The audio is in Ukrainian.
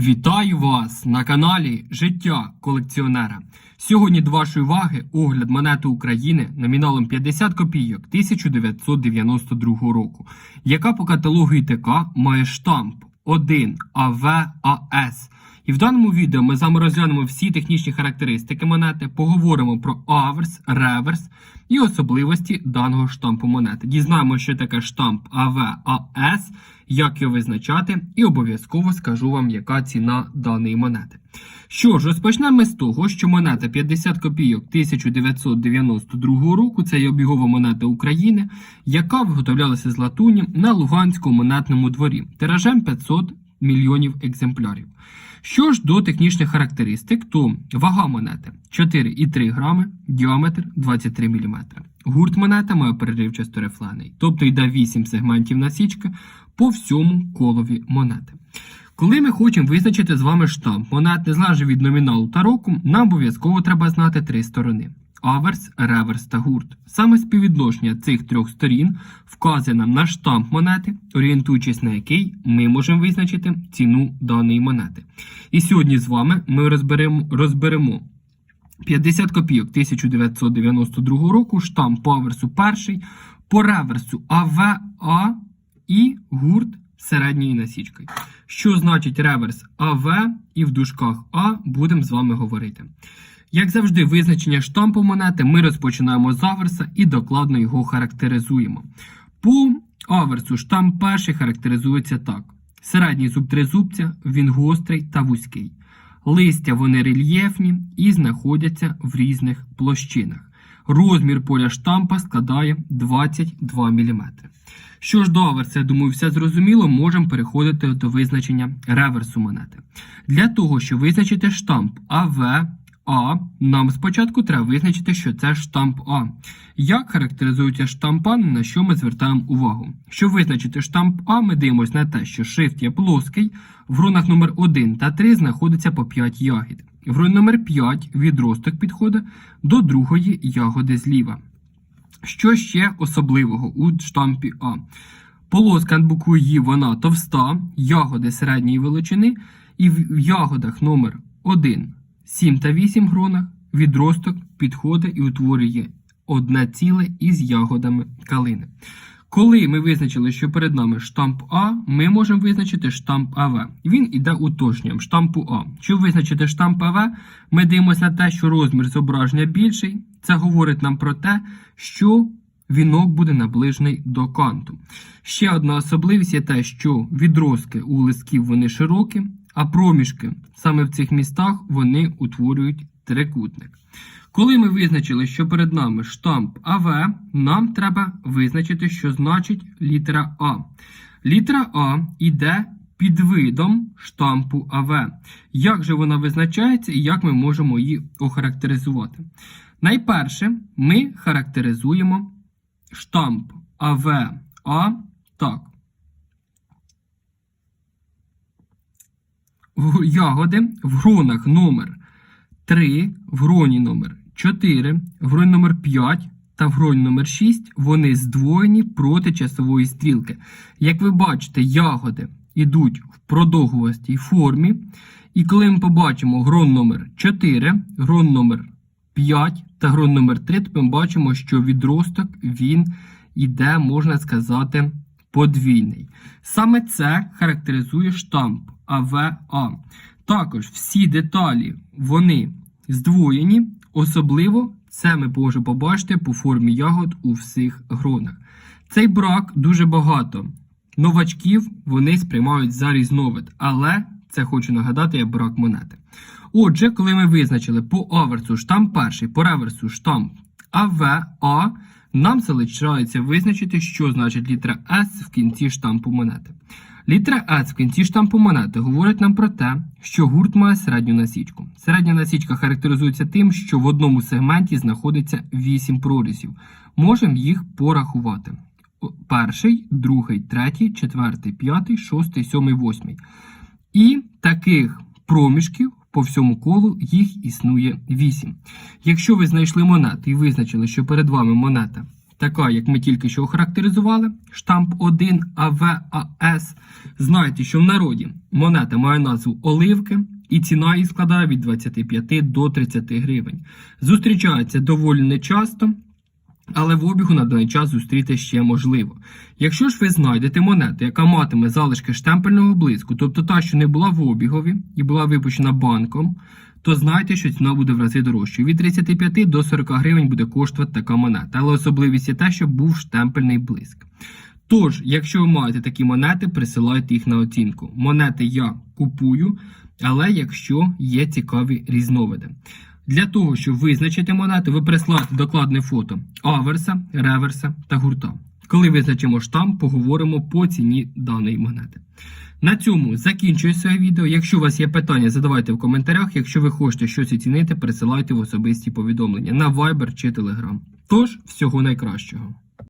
Вітаю вас на каналі Життя колекціонера. Сьогодні до вашої уваги огляд монети України номіналом 50 копійок 1992 року, яка по каталогу ІТК має штамп 1 АВАС. І в даному відео ми з вами розглянемо всі технічні характеристики монети, поговоримо про аверс, реверс і особливості даного штампу монети. Дізнаємо, що таке штамп АВАС, як його визначати, і обов'язково скажу вам, яка ціна даної монети. Що ж, розпочнемо з того, що монета 50 копійок 1992 року це є обігова монета України, яка виготовлялася з латуні на Луганському монетному дворі тиражем 500 мільйонів екземплярів. Що ж до технічних характеристик, то вага монети 4,3 грами, діаметр 23 мм. Гурт монети має переривчасто рифлений, тобто йде 8 сегментів насічки по всьому колові монети. Коли ми хочемо визначити з вами штамп монет, незалежно від номіналу та року, нам обов'язково треба знати три сторони: аверс, реверс та гурт. Саме співвідношення цих трьох сторін вказує нам на штамп монети, орієнтуючись на який ми можемо визначити ціну даної монети. І сьогодні з вами ми розберемо, розберемо 50 копійок 1992 року, штамп по аверсу перший, по реверсу АВА і гурт середньої насічкою. Що значить реверс АВ і в дужках А будемо з вами говорити. Як завжди, визначення штампу монети ми розпочинаємо з аверса і докладно його характеризуємо. По аверсу штамп перший характеризується так: середній зуб тризубця, він гострий та вузький. Листя вони рельєфні і знаходяться в різних площинах. Розмір поля штампа складає 22 мм. Що ж до аверса, я думаю, все зрозуміло, можемо переходити до визначення реверсу монети. Для того, щоб визначити штамп АВ, А, нам спочатку треба визначити, що це штамп А. Як характеризується штамп А, на що ми звертаємо увагу? Щоб визначити штамп А, ми дивимося на те, що шрифт є плоский, в гронах номер 1 та 3 знаходиться по 5 ягід. В гроні номер 5 відросток підходить до другої ягоди зліва. Що ще особливого у штампі А? Полоска над буквою «Ї» вона товста, ягоди середньої величини, і в ягодах номер 1, 7 та 8 гронах відросток підходить і утворює одне ціле із ягодами калини. Коли ми визначили, що перед нами штамп А, ми можемо визначити штамп АВ. Він іде уточненням штампу А. Щоб визначити штамп АВ, ми дивимося на те, що розмір зображення більший. Це говорить нам про те, що вінок буде наближений до канту. Ще одна особливість є те, що відростки у листків вони широкі, а проміжки саме в цих містах вони утворюють трикутник. Коли ми визначили, що перед нами штамп АВ, нам треба визначити, що значить літера А. Літера А йде під видом штампу АВ. Як же вона визначається і як ми можемо її охарактеризувати? Найперше, ми характеризуємо штамп АВА так. В- Ягоди в гронах номер 3, в гроні номер 4, в гроні номер 5 та в гроні номер 6 вони здвоєні проти часової стрілки. Як ви бачите, ягоди йдуть в продовгувастій формі. І коли ми побачимо грон номер 4, грон номер 5 та грон номер 3, то ми бачимо, що відросток він іде, можна сказати, подвійний. Саме це характеризує штамп АВА. Також всі деталі вони здвоєні, особливо це ми можемо побачити по формі ягод у всіх гронах. Цей брак дуже багато. Новачків вони сприймають за різновид, але це хочу нагадати, є брак монети. Отже, коли ми визначили по аверсу штамп перший, по реверсу штамп АВА, нам залишається визначити, що значить літера С в кінці штампу монети. Літера С в кінці штампу монети говорить нам про те, що гурт має середню насічку. Середня насічка характеризується тим, що в одному сегменті знаходиться 8 прорізів. Можемо їх порахувати. Перший, другий, третій, четвертий, п'ятий, шостий, сьомий, восьмий. І таких проміжків по всьому колу їх існує 8. Якщо ви знайшли монат і визначили, що перед вами монета така, як ми тільки що охарактеризували, штамп 1 АВАС, знайте, що в народі монета має назву оливки. І ціна її складає від 25 до 30 гривень. Зустрічається доволі нечасто, але в обігу на даний час зустріти ще можливо. Якщо ж ви знайдете монету, яка матиме залишки штемпельного блиску, тобто та, що не була в обігові і була випущена банком, то знайте, що ціна буде в рази дорожчою. Від 35 до 40 гривень буде коштувати така монета, але особливість є те, що був штемпельний блиск. Тож, якщо ви маєте такі монети, присилайте їх на оцінку. Монети я купую, але якщо є цікаві різновиди. Для того, щоб визначити монету, ви прислати докладне фото аверса, реверса та гурта. Коли визначимо штамп, поговоримо по ціні даної монети. На цьому закінчую своє відео. Якщо у вас є питання, задавайте в коментарях. Якщо ви хочете щось оцінити, присилайте в особисті повідомлення на Viber чи Telegram. Тож, всього найкращого.